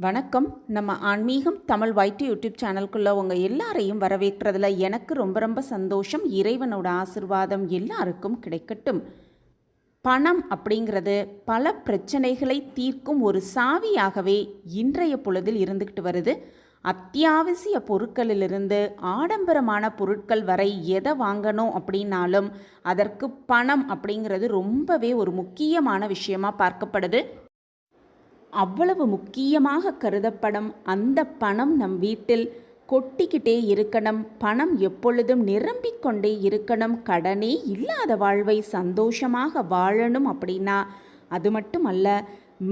வணக்கம். நம்ம ஆன்மீகம் தமிழ் வைட்டு யூடியூப் சேனல்குள்ளே உங்கள் எல்லாரையும் வரவேற்கிறதுல எனக்கு ரொம்ப ரொம்ப சந்தோஷம். இறைவனோட ஆசிர்வாதம் எல்லாருக்கும் கிடைக்கட்டும். பணம் அப்படிங்கிறது பல பிரச்சனைகளை தீர்க்கும் ஒரு சாவியாகவே இன்றைய பொழுதில் இருந்துக்கிட்டு வருது. அத்தியாவசிய பொருட்களிலிருந்து ஆடம்பரமான பொருட்கள் வரை எதை வாங்கணும் அப்படின்னாலும் அதற்கு பணம் அப்படிங்கிறது ரொம்பவே ஒரு முக்கியமான விஷயமா பார்க்கப்படுது. அவ்வளவு முக்கியமாக கருதப்படும் அந்த பணம் நம் வீட்டில் கொட்டிக்கிட்டே இருக்கணும். பணம் எப்பொழுதும் நிரம்பிக் கொண்டே இருக்கணும். கடனே இல்லாத வாழ்வை சந்தோஷமாக வாழணும் அப்படின்னா அது மட்டுமல்ல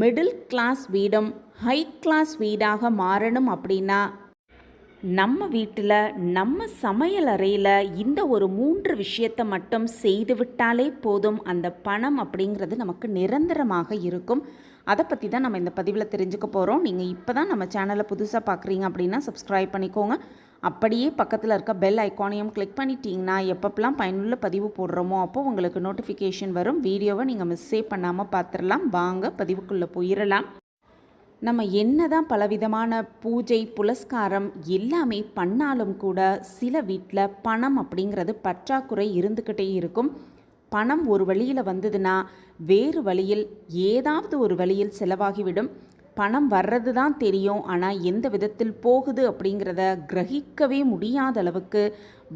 மிடில் கிளாஸ் வீடும் ஹை கிளாஸ் வீடாக மாறணும் அப்படின்னா நம்ம வீட்டில் நம்ம சமையல் அறையில் இந்த ஒரு மூன்று விஷயத்தை மட்டும் செய்து விட்டாலே போதும். அந்த பணம் அப்படிங்கிறது நமக்கு நிரந்தரமாக இருக்கும். அதை பற்றி தான் நம்ம இந்த பதிவில் தெரிஞ்சுக்க போகிறோம் நீங்கள் இப்போ தான் நம்ம சேனலை புதுசாக பார்க்குறீங்க அப்படின்னா சப்ஸ்கிரைப் பண்ணிக்கோங்க. அப்படியே பக்கத்தில் இருக்க பெல் ஐக்கானையும் கிளிக் பண்ணிட்டீங்கன்னா எப்பப்பெல்லாம் பயனுள்ள பதிவு போடுறோமோ அப்போ உங்களுக்கு நோட்டிஃபிகேஷன் வரும். வீடியோவை நீங்கள் மிஸ்ஸே பண்ணாமல் பார்த்துடலாம் வாங்க பதிவுக்குள்ளே போயிடலாம் நம்ம என்ன தான் பலவிதமான பூஜை புலஸ்காரம் எல்லாமே பண்ணாலும் கூட சில வீட்டில் பணம் அப்படிங்கிறது பற்றாக்குறை இருந்துக்கிட்டே இருக்கும். பணம் ஒரு வழியில் வந்ததுன்னா வேறு வழியில் ஏதாவது ஒரு வழியில் செலவாகிவிடும். பணம் வர்றது தான் தெரியும். ஆனால் எந்த விதத்தில் போகுது அப்படிங்கிறத கிரகிக்கவே முடியாத அளவுக்கு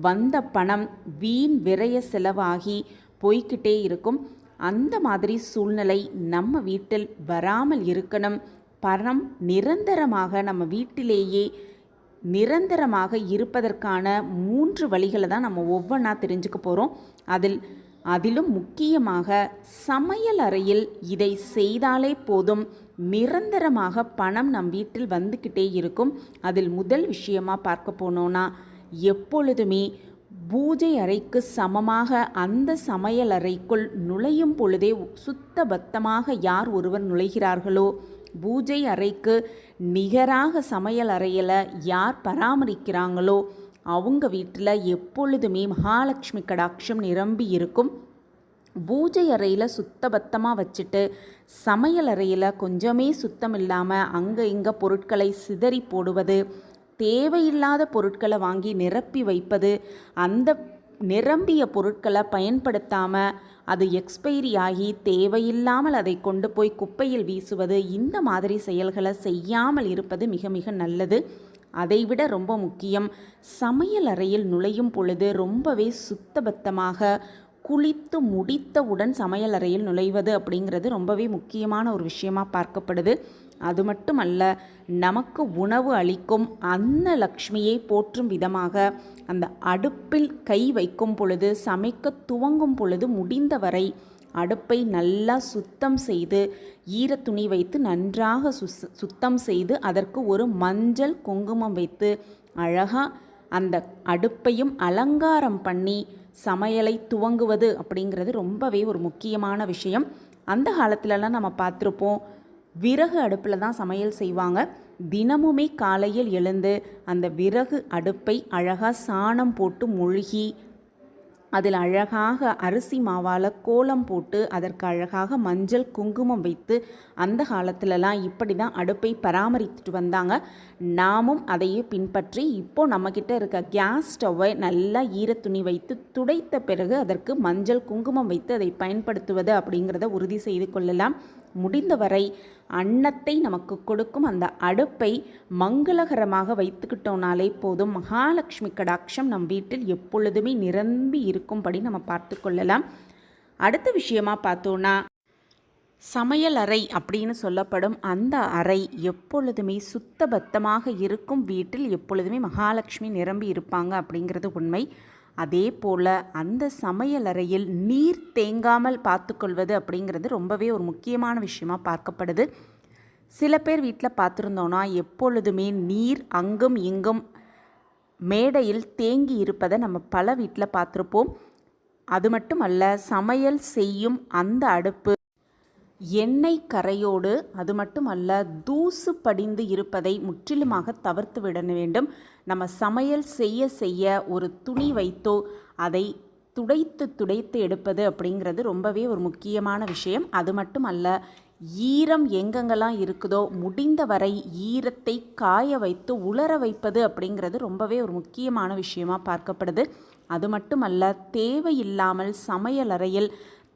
வந்த பணம் வீண் விரைய செலவாகி போய்கிட்டே இருக்கும். அந்த மாதிரி சூழ்நிலை நம்ம வீட்டில் வராமல் இருக்கணும். பணம் நிரந்தரமாக நம்ம வீட்டிலேயே நிரந்தரமாக இருப்பதற்கான மூன்று வழிகளை தான் நம்ம ஒவ்வொன்றா தெரிஞ்சுக்க போகிறோம் அதில் அதிலும் முக்கியமாக சமையல் அறையில் இதை செய்தாலே போதும். நிரந்தரமாக பணம் நம் வீட்டில் வந்துக்கிட்டே இருக்கும். அதில் முதல் விஷயமா பார்க்க போனோன்னா எப்பொழுதுமே பூஜை அறைக்கு சமமாக அந்த சமையல் அறைக்குள் நுழையும் பொழுதே சுத்த பத்தமாக யார் ஒருவர் நுழைகிறார்களோ பூஜை அறைக்கு நிகராக சமையல் அறையில் யார் பராமரிக்கிறாங்களோ அவங்க வீட்டில் எப்பொழுதுமே மகாலட்சுமி கடாட்சம் நிரம்பி இருக்கும். பூஜை அறையில் சுத்தபத்தமாக வச்சுட்டு சமையல் அறையில் கொஞ்சமே சுத்தம் இல்லாமல் அங்கே இங்கே பொருட்களை சிதறி போடுவது தேவையில்லாத பொருட்களை வாங்கி நிரப்பி வைப்பது அந்த நிரம்பிய பொருட்களை பயன்படுத்தாமல் அது எக்ஸ்பைரி ஆகி தேவையில்லாமல் அதை கொண்டு போய் குப்பையில் வீசுவது இந்த மாதிரி செயல்களை செய்யாமல் இருப்பது மிக மிக நல்லது. அதைவிட ரொம்ப முக்கியம் சமையல் அறையில் நுழையும் பொழுது ரொம்பவே சுத்தபத்தமாக குளித்து முடித்தவுடன் சமையல் அறையில் நுழைவது அப்படிங்கிறது ரொம்பவே முக்கியமான ஒரு விஷயமா பார்க்கப்படுது. அது மட்டுமல்ல நமக்கு உணவு அளிக்கும் அன்ன லக்ஷ்மியை போற்றும் விதமாக அந்த அடுப்பில் கை வைக்கும் பொழுது சமைக்க துவங்கும் பொழுது முடிந்தவரை அடுப்பை நல்லா சுத்தம் செய்து ஈரத்துணி வைத்து நன்றாக சுஸ் சுத்தம் செய்து அதற்கு ஒரு மஞ்சள் குங்குமம் வைத்து அழகாக அந்த அடுப்பையும் அலங்காரம் பண்ணி சமையலை துவங்குவது அப்படிங்கிறது ரொம்பவே ஒரு முக்கியமான விஷயம். அந்த காலத்துலலாம் நம்ம பார்த்துருப்போம் விறகு அடுப்பில் தான் சமையல் செய்வாங்க. தினமுமே காலையில் எழுந்து அந்த விறகு அடுப்பை அழகாக சாணம் போட்டு முழுகி அதில் அழகாக அரிசி மாவால் கோலம் போட்டு அதற்கு அழகாக மஞ்சள் குங்குமம் வைத்து அந்த காலத்துலலாம் இப்படி தான் அடுப்பை பராமரித்துட்டு வந்தாங்க. நாமும் அதையே பின்பற்றி இப்போது நம்மக்கிட்ட இருக்க கேஸ் ஸ்டவ்வை நல்லா ஈரத்துணி வைத்து துடைத்த பிறகு அதற்கு மஞ்சள் குங்குமம் வைத்து அதை பயன்படுத்துவது அப்படிங்கிறத உறுதி செய்து கொள்ளலாம். முடிந்தவரை அன்னத்தை நமக்கு கொடுக்கும் அந்த அடுப்பை மங்களகரமாக வைத்துக்கிட்டோனாலே போதும். மகாலட்சுமி கடாட்சம் நம் வீட்டில் எப்பொழுதுமே நிரம்பி இருக்கும்படி நம்ம பார்த்து கொள்ளலாம். அடுத்த விஷயமா பார்த்தோன்னா சமையல் அறை அப்படின்னு சொல்லப்படும் அந்த அறை எப்பொழுதுமே சுத்தபத்தமாக இருக்கும் வீட்டில் எப்பொழுதுமே மகாலட்சுமி நிரம்பி இருப்பாங்க அப்படிங்கிறது உண்மை. அதே போல் அந்த சமையலறையில் நீர் தேங்காமல் பார்த்துக்கொள்வது அப்படிங்கிறது ரொம்பவே ஒரு முக்கியமான விஷயமா பார்க்கப்படுது. சில பேர் வீட்டில் பார்த்துருந்தோன்னா எப்பொழுதுமே நீர் அங்கும் இங்கும் மேடையில் தேங்கி இருப்பதை நம்ம பல வீட்டில் பார்த்துருப்போம். அது மட்டும் அல்ல சமையல் செய்யும் அந்த அடுப்பு எண்ணெய் கரையோடு அது மட்டுமல்ல தூசு படிந்து இருப்பதை முற்றிலுமாக தவிர்த்து விட வேண்டும். நம்ம சமையல் செய்ய செய்ய ஒரு துணி வைத்தோ அதை துடைத்து துடைத்து எடுப்பது அப்படிங்கிறது ரொம்பவே ஒரு முக்கியமான விஷயம். அது மட்டும் அல்ல ஈரம் எங்கெங்கெல்லாம் இருக்குதோ முடிந்த வரை ஈரத்தை காய வைத்து உலர வைப்பது அப்படிங்கிறது ரொம்பவே ஒரு முக்கியமான விஷயமா பார்க்கப்படுது. அது மட்டுமல்ல தேவையில்லாமல் சமையலறையில்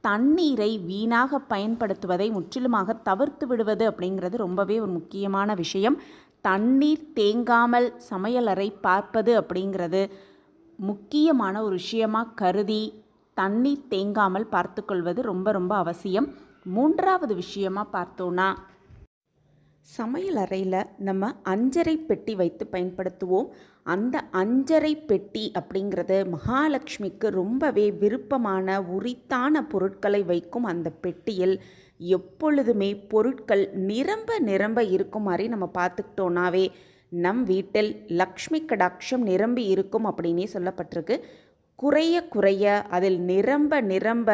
தண்ணீரை வீணாக பயன்படுத்துவதை முற்றிலுமாக தவிர்த்து விடுவது அப்படிங்கிறது ரொம்பவே ஒரு முக்கியமான விஷயம். தண்ணீர் தேங்காமல் சமையலறை பார்ப்பது அப்படிங்கிறது முக்கியமான ஒரு விஷயமாக கருதி தண்ணீர் தேங்காமல் பார்த்துக்கொள்வது ரொம்ப ரொம்ப அவசியம். மூன்றாவது விஷயமாக பார்த்தோன்னா சமையல் அறையில் நம்ம அஞ்சரை பெட்டி வைத்து பயன்படுத்துவோம். அந்த அஞ்சரை பெட்டி அப்படிங்கிறது மகாலட்சுமிக்கு ரொம்பவே விருப்பமான உரித்தான பொருட்களை வைக்கும் அந்த பெட்டியில் எப்பொழுதுமே பொருட்கள் நிரம்ப நிரம்ப இருக்கும் மாதிரி நம்ம பார்த்துக்கிட்டோன்னாவே நம் வீட்டில் லக்ஷ்மி கடாட்சம் நிரம்பி இருக்கும் அப்படின்னே சொல்லப்பட்டிருக்கு. குறைய குறைய அதில் நிரம்ப நிரம்ப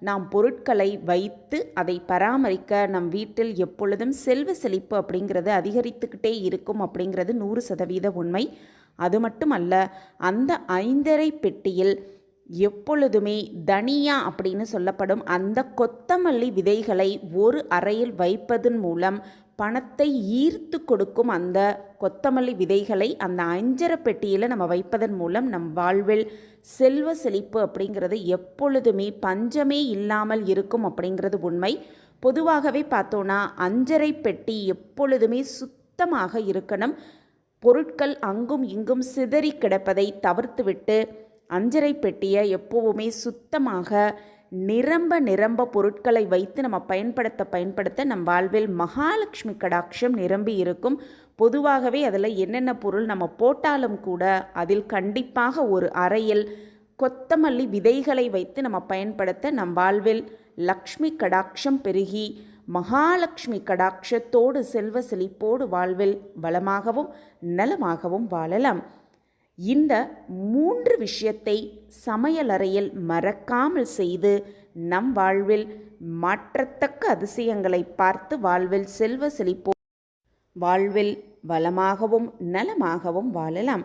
நாம் பொருட்களை வைத்து அதை பராமரிக்க நம் வீட்டில் எப்பொழுதும் செல்வ செழிப்பு அப்படிங்கிறது அதிகரித்துக்கிட்டே இருக்கும் அப்படிங்கிறது நூறு சதவீத உண்மை. அது மட்டுமல்ல அந்த ஐந்தரை பெட்டியில் எப்பொழுதுமே தனியா அப்படின்னு சொல்லப்படும் அந்த கொத்தமல்லி விதைகளை ஒரு அறையில் வைப்பதன் மூலம் பணத்தை ஈர்த்து கொடுக்கும் அந்த கொத்தமல்லி விதைகளை அந்த அஞ்சரை பெட்டியில் நம்ம வைப்பதன் மூலம் நம் வாழ்வில் செல்வ செழிப்பு அப்படிங்கிறது எப்பொழுதுமே பஞ்சமே இல்லாமல் இருக்கும் அப்படிங்கிறது உண்மை. பொதுவாகவே பார்த்தோன்னா அஞ்சரை பெட்டி எப்பொழுதுமே சுத்தமாக இருக்கணும். பொருட்கள் அங்கும் இங்கும் சிதறி கிடப்பதை தவிர்த்துவிட்டு அஞ்சரை பெட்டியை எப்போவுமே சுத்தமாக நிரம்ப நிரம்ப பொருட்களை வைத்து நம்ம பயன்படுத்த பயன்படுத்த நம் வாழ்வில் மகாலட்சுமி கடாட்சம் நிரம்பி இருக்கும். பொதுவாகவே அதில் என்னென்ன பொருள் நம்ம போட்டாலும் கூட அதில் கண்டிப்பாக ஒரு அறையில் கொத்தமல்லி விதைகளை வைத்து நம்ம பயன்படுத்த நம் வாழ்வில் லக்ஷ்மி கடாட்சம் பெருகி மகாலட்சுமி கடாட்சத்தோடு செல்வ செழிப்போடு வாழ்வில் வளமாகவும் நலமாகவும் வாழலாம். இந்த மூன்று விஷயத்தை சமையலறையில் மறக்காமல் செய்து நம் வாழ்வில் மாற்றத்தக்க அதிசயங்களை பார்த்து வாழ்வில் செல்வ செழிப்போ வாழ்வில் வளமாகவும் நலமாகவும் வாழலாம்.